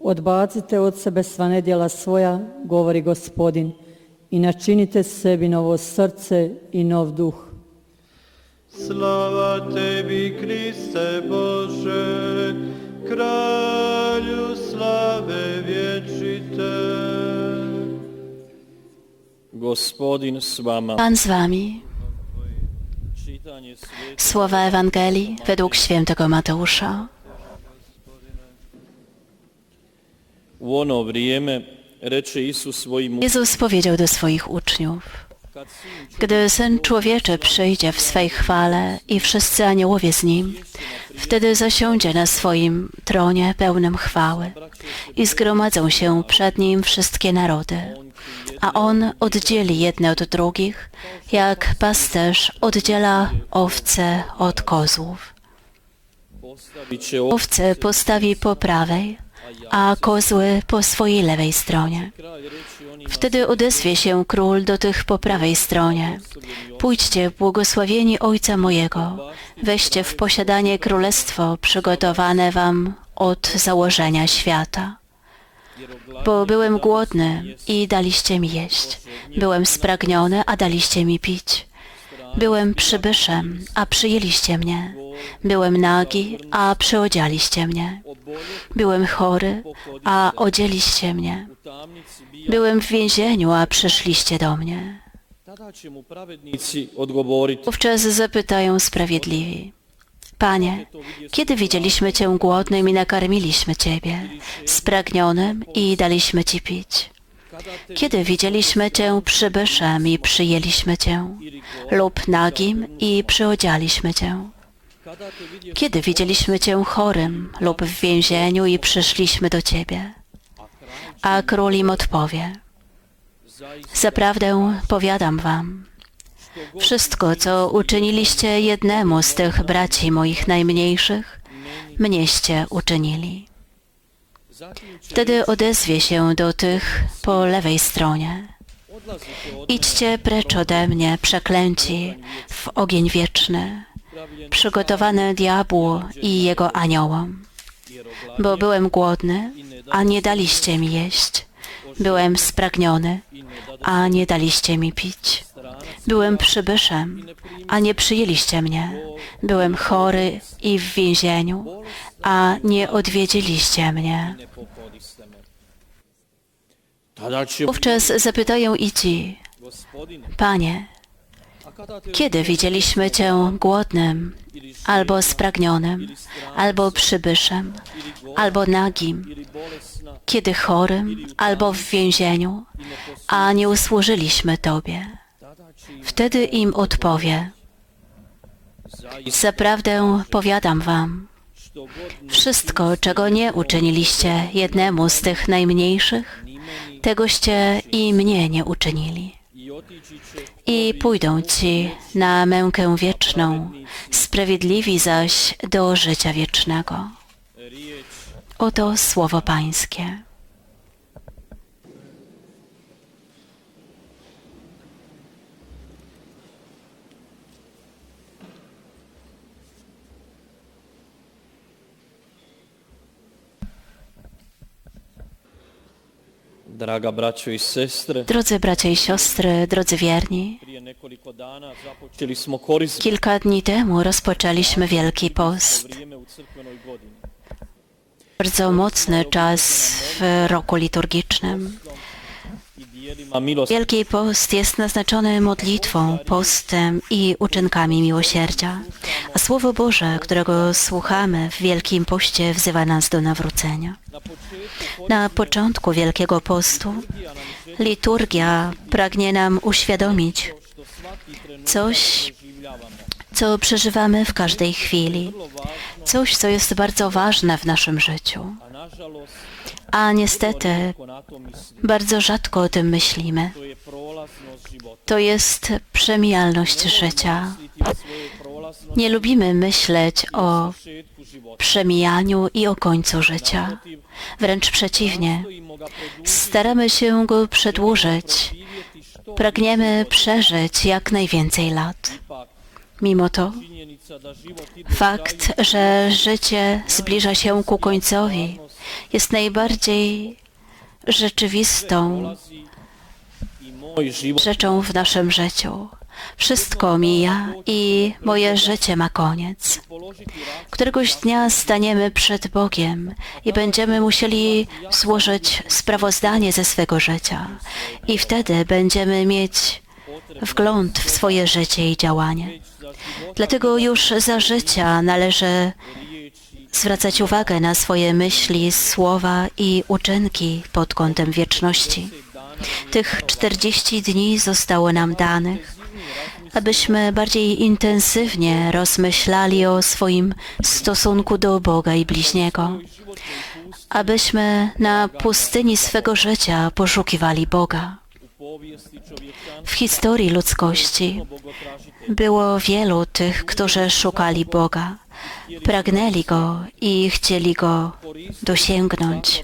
Odbacite od sebe sva nedjela svoja, govori gospodin, i načinite sebi novo srce i nov duh. Slava tebi, Kriste Bože, kralju slave vječite. Gospodin s vama. Pan z wami. Čitanje svijeta Słowa Ewangelii według świętego Mateusza. Jezus powiedział do swoich uczniów, gdy Syn Człowieczy przyjdzie w swej chwale i wszyscy aniołowie z Nim, wtedy zasiądzie na swoim tronie pełnym chwały i zgromadzą się przed Nim wszystkie narody. A On oddzieli jedne od drugich, jak pasterz oddziela owce od kozłów. Owce postawi po prawej, a kozły po swojej lewej stronie. Wtedy odezwie się król do tych po prawej stronie. Pójdźcie, błogosławieni Ojca mojego, weźcie w posiadanie królestwo przygotowane wam od założenia świata. Bo byłem głodny i daliście mi jeść. Byłem spragniony, a daliście mi pić. Byłem przybyszem, a przyjęliście mnie. Byłem nagi, a przyodzialiście mnie. Byłem chory, a odzieliście mnie. Byłem w więzieniu, a przyszliście do mnie. Wówczas zapytają sprawiedliwi. Panie, kiedy widzieliśmy Cię głodnym i nakarmiliśmy Ciebie, spragnionym i daliśmy Ci pić? Kiedy widzieliśmy Cię przybyszem i przyjęliśmy Cię, lub nagim i przyodzialiśmy Cię? Kiedy widzieliśmy Cię chorym lub w więzieniu i przyszliśmy do Ciebie? A król im odpowie. Zaprawdę powiadam wam, wszystko, co uczyniliście jednemu z tych braci moich najmniejszych, mnieście uczynili. Wtedy odezwie się do tych po lewej stronie. Idźcie precz ode mnie, przeklęci, w ogień wieczny, przygotowany diabłu i jego aniołom. Bo byłem głodny, a nie daliście mi jeść. Byłem spragniony, a nie daliście mi pić. Byłem przybyszem, a nie przyjęliście mnie. Byłem chory i w więzieniu, a nie odwiedziliście mnie. Wówczas zapytają i ci, Panie, Kiedy widzieliśmy Cię głodnym, albo spragnionym, albo przybyszem, albo nagim, kiedy chorym, albo w więzieniu, a nie usłużyliśmy Tobie? Wtedy im odpowie, zaprawdę powiadam Wam, wszystko, czego nie uczyniliście jednemu z tych najmniejszych, tegoście i mnie nie uczynili. I pójdą ci na mękę wieczną, sprawiedliwi zaś do życia wiecznego. Oto słowo Pańskie. Drodzy bracia i siostry, drodzy wierni, kilka dni temu rozpoczęliśmy Wielki Post. Bardzo mocny czas w roku liturgicznym. Wielki Post jest naznaczony modlitwą, postem i uczynkami miłosierdzia, a Słowo Boże, którego słuchamy w Wielkim Poście, wzywa nas do nawrócenia. na początku Wielkiego Postu liturgia pragnie nam uświadomić coś, co przeżywamy w każdej chwili, coś, co jest bardzo ważne w naszym życiu. A niestety bardzo rzadko o tym myślimy. to jest przemijalność życia. Nie lubimy myśleć o przemijaniu i o końcu życia. Wręcz przeciwnie, staramy się go przedłużyć. Pragniemy przeżyć jak najwięcej lat. Mimo to fakt, że życie zbliża się ku końcowi, jest najbardziej rzeczywistą rzeczą w naszym życiu. Wszystko mija i moje życie ma koniec. Któregoś dnia staniemy przed Bogiem i będziemy musieli złożyć sprawozdanie ze swego życia. I wtedy będziemy mieć wgląd w swoje życie i działanie. Dlatego już za życia należy zwracać uwagę na swoje myśli, słowa i uczynki pod kątem wieczności. Tych 40 dni zostało nam danych, abyśmy bardziej intensywnie rozmyślali o swoim stosunku do Boga i bliźniego, abyśmy na pustyni swego życia poszukiwali Boga. W historii ludzkości było wielu tych, którzy szukali Boga, pragnęli Go i chcieli Go dosięgnąć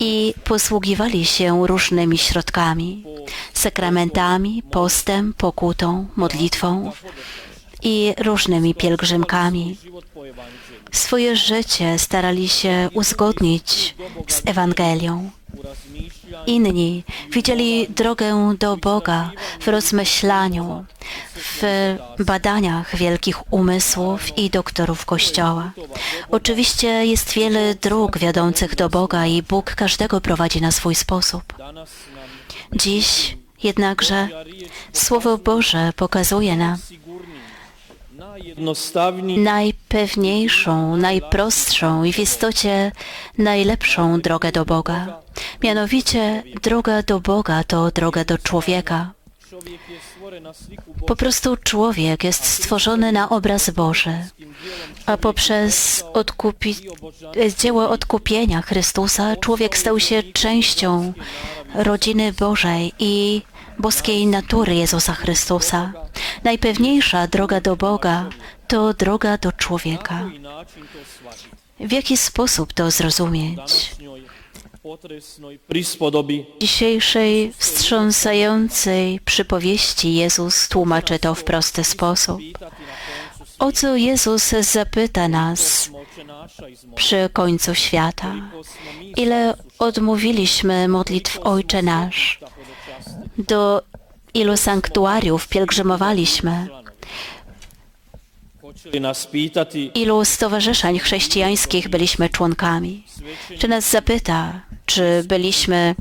i posługiwali się różnymi środkami, sakramentami, postem, pokutą, modlitwą i różnymi pielgrzymkami. Swoje życie starali się uzgodnić z Ewangelią. Inni widzieli drogę do Boga w rozmyślaniu, w badaniach wielkich umysłów i doktorów Kościoła. Oczywiście jest wiele dróg wiodących do Boga i Bóg każdego prowadzi na swój sposób. Dziś jednakże Słowo Boże pokazuje nam najpewniejszą, najprostszą i w istocie najlepszą drogę do Boga. Mianowicie droga do Boga to droga do człowieka. Po prostu człowiek jest stworzony na obraz Boży, a poprzez odkupi... dzieło odkupienia Chrystusa człowiek stał się częścią rodziny Bożej i boskiej natury Jezusa Chrystusa. Najpewniejsza droga do Boga to droga do człowieka. W jaki sposób to zrozumieć? W dzisiejszej wstrząsającej przypowieści Jezus tłumaczy to w prosty sposób. O co Jezus zapyta nas przy końcu świata? Ile odmówiliśmy modlitw Ojcze Nasz? Do ilu sanktuariów pielgrzymowaliśmy? Ilu stowarzyszeń chrześcijańskich byliśmy członkami? Czy nas zapyta, czy byliśmy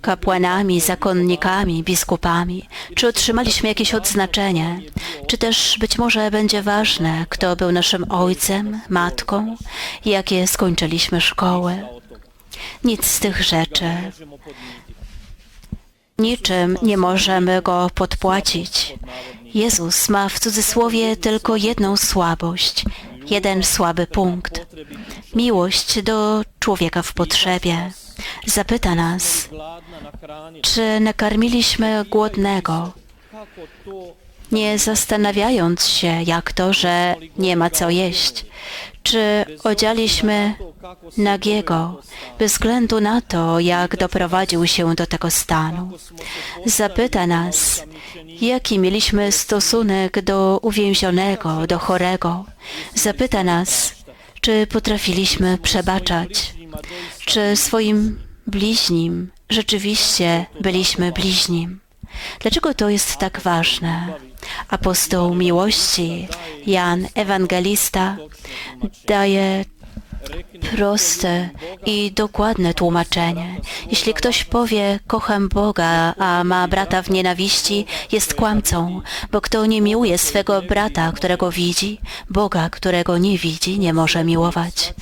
kapłanami, zakonnikami, biskupami? Czy otrzymaliśmy jakieś odznaczenie? Czy też być może będzie ważne, kto był naszym ojcem, matką, jakie skończyliśmy szkoły? Nic z tych rzeczy. Niczym nie możemy go podpłacić. Jezus ma w cudzysłowie tylko jedną słabość, jeden słaby punkt. Miłość do człowieka w potrzebie. Zapyta nas, czy nakarmiliśmy głodnego, nie zastanawiając się, jak to, że nie ma co jeść. Czy odzialiśmy nagiego, bez względu na to, jak doprowadził się do tego stanu. Zapyta nas, jaki mieliśmy stosunek do uwięzionego, do chorego. Zapyta nas, czy potrafiliśmy przebaczać, czy swoim bliźnim rzeczywiście byliśmy bliźnim. Dlaczego to jest tak ważne? Apostoł miłości, Jan Ewangelista, daje proste i dokładne tłumaczenie. Jeśli ktoś powie, kocham Boga, a ma brata w nienawiści, jest kłamcą, bo kto nie miłuje swego brata, którego widzi, Boga, którego nie widzi, nie może miłować.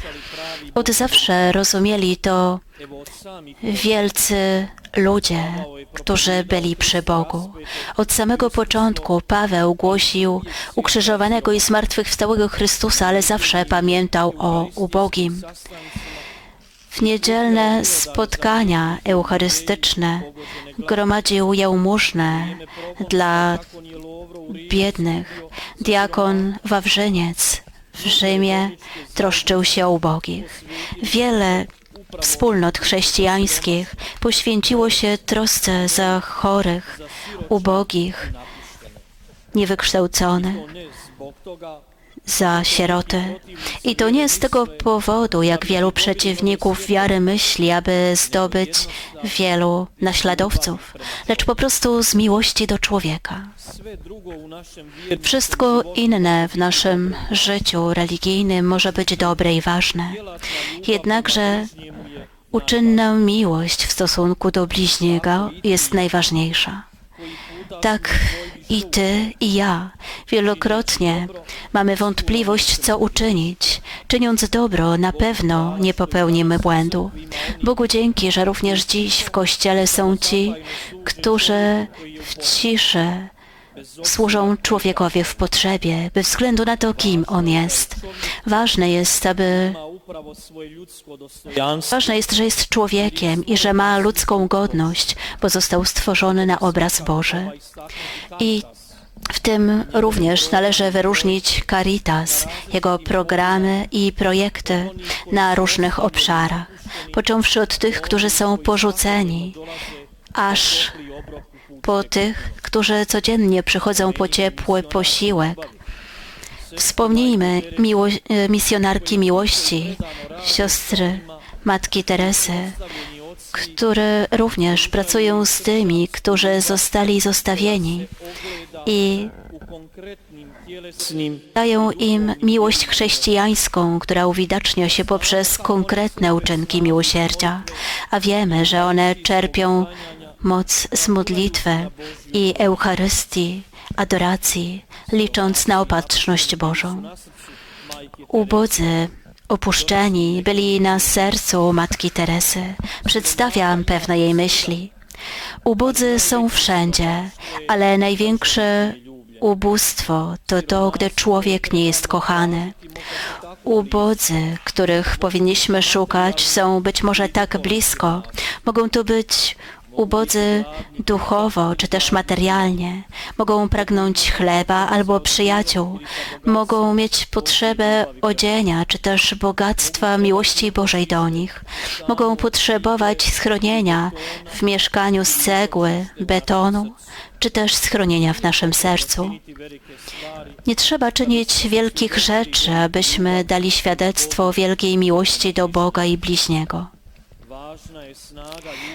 Od zawsze rozumieli to wielcy ludzie, którzy byli przy Bogu. Od samego początku Paweł głosił ukrzyżowanego i zmartwychwstałego Chrystusa, ale zawsze pamiętał o ubogim. W niedzielne spotkania eucharystyczne gromadził jałmużnę dla biednych. Diakon Wawrzyniec w Rzymie troszczył się o ubogich. Wiele wspólnot chrześcijańskich poświęciło się trosce za chorych, ubogich niewykształcony, To ne zbog toga za sieroty. I to nie z tego powodu, jak wielu przeciwników wiary myśli, aby zdobyć wielu naśladowców, lecz po prostu z miłości do człowieka. Wszystko inne w naszym życiu religijnym może być dobre i ważne. Jednakże uczynna miłość w stosunku do bliźniego jest najważniejsza. Tak i ty, i ja wielokrotnie mamy wątpliwość, co uczynić. Czyniąc dobro, na pewno nie popełnimy błędu. Bogu dzięki, że również dziś w Kościele są ci, którzy w ciszy służą człowiekowi w potrzebie, bez względu na to, kim on jest. Ważne jest, aby Ważne jest, że jest człowiekiem i że ma ludzką godność, bo został stworzony na obraz Boży. I w tym również należy wyróżnić Caritas, jego programy i projekty na różnych obszarach, począwszy od tych, którzy są porzuceni, aż po tych, którzy codziennie przychodzą po ciepły posiłek. Wspomnijmy miło, e, misjonarki miłości, siostry Matki Teresy, które również pracują z tymi, którzy zostali zostawieni i dają im miłość chrześcijańską, która uwidacznia się poprzez konkretne uczynki miłosierdzia, a wiemy, że one czerpią moc z modlitwy i Eucharystii, adoracji, licząc na opatrzność Bożą. Ubodzy, opuszczeni byli na sercu Matki Teresy. Przedstawiam pewne jej myśli. Ubodzy są wszędzie, ale największe ubóstwo to to, gdy człowiek nie jest kochany. Ubodzy, których powinniśmy szukać, są być może tak blisko. Mogą to być ubodzy duchowo czy też materialnie. Mogą pragnąć chleba albo przyjaciół. Mogą mieć potrzebę odzienia czy też bogactwa miłości Bożej do nich. Mogą potrzebować schronienia w mieszkaniu z cegły, betonu czy też schronienia w naszym sercu. Nie trzeba czynić wielkich rzeczy, abyśmy dali świadectwo wielkiej miłości do Boga i bliźniego.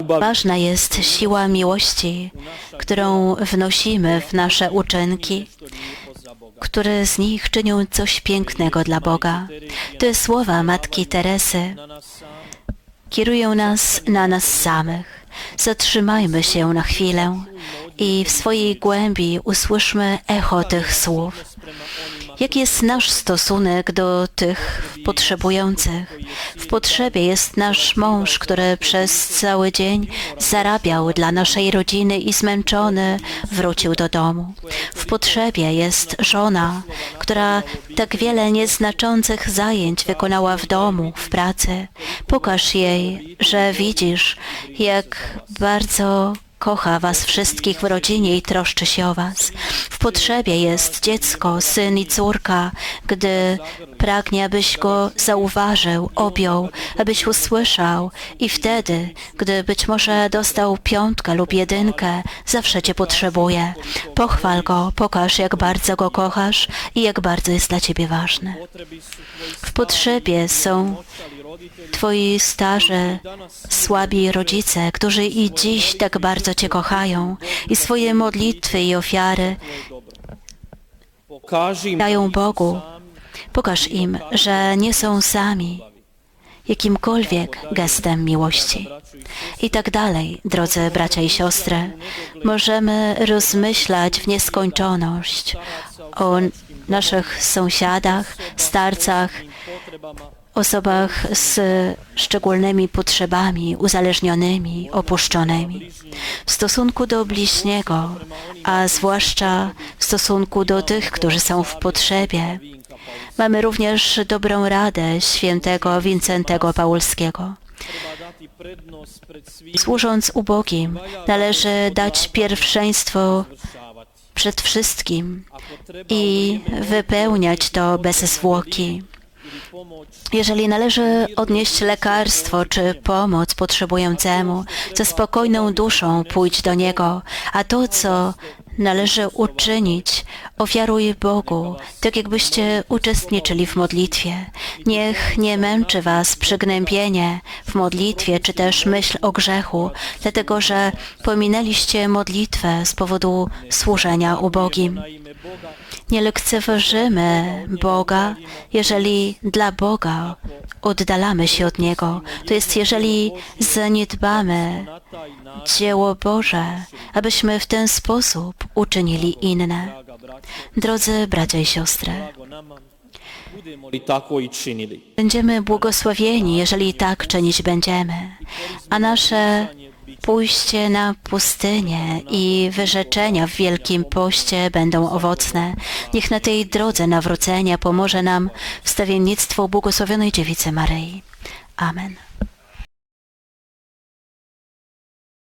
Ważna jest siła miłości, którą wnosimy w nasze uczynki, które z nich czynią coś pięknego dla Boga. Te słowa Matki Teresy kierują nas na nas samych. Zatrzymajmy się na chwilę i w swojej głębi usłyszmy echo tych słów. Jaki jest nasz stosunek do tych potrzebujących? W potrzebie jest nasz mąż, który przez cały dzień zarabiał dla naszej rodziny i zmęczony wrócił do domu. W potrzebie jest żona, która tak wiele nieznaczących zajęć wykonała w domu, w pracy. Pokaż jej, że widzisz, jak bardzo kocha was wszystkich w rodzinie i troszczy się o was. W potrzebie jest dziecko, syn i córka, gdy pragnie, abyś go zauważył, objął, abyś usłyszał i wtedy, gdy być może dostał piątkę lub jedynkę, zawsze cię potrzebuje. Pochwal go, pokaż, jak bardzo go kochasz i jak bardzo jest dla ciebie ważny. W potrzebie są Twoi starzy, słabi rodzice, którzy i dziś tak bardzo Cię kochają i swoje modlitwy i ofiary dają Bogu. Pokaż im, że nie są sami, jakimkolwiek gestem miłości. I tak dalej, drodzy bracia i siostry, możemy rozmyślać w nieskończoność o naszych sąsiadach, starcach, osobach z szczególnymi potrzebami, uzależnionymi, opuszczonymi. W stosunku do bliźniego, a zwłaszcza w stosunku do tych, którzy są w potrzebie, mamy również dobrą radę świętego Wincentego Paulskiego. Służąc ubogim, należy dać pierwszeństwo przed wszystkim i wypełniać to bez zwłoki. Jeżeli należy odnieść lekarstwo czy pomoc potrzebującemu, ze spokojną duszą pójdź do niego, a to, co należy uczynić, ofiaruj Bogu, tak jakbyście uczestniczyli w modlitwie. Niech nie męczy was przygnębienie w modlitwie, czy też myśl o grzechu, dlatego że pominęliście modlitwę z powodu służenia ubogim. Nie lekceważymy Boga, jeżeli dla Boga oddalamy się od Niego. To jest, jeżeli zaniedbamy dzieło Boże, abyśmy w ten sposób uczynili inne. Drodzy bracia i siostry, będziemy błogosławieni, jeżeli tak czynić będziemy, a nasze pójście na pustynię i wyrzeczenia w Wielkim Poście będą owocne. Niech na tej drodze nawrócenia pomoże nam wstawiennictwo błogosławionej Dziewicy Maryi. Amen.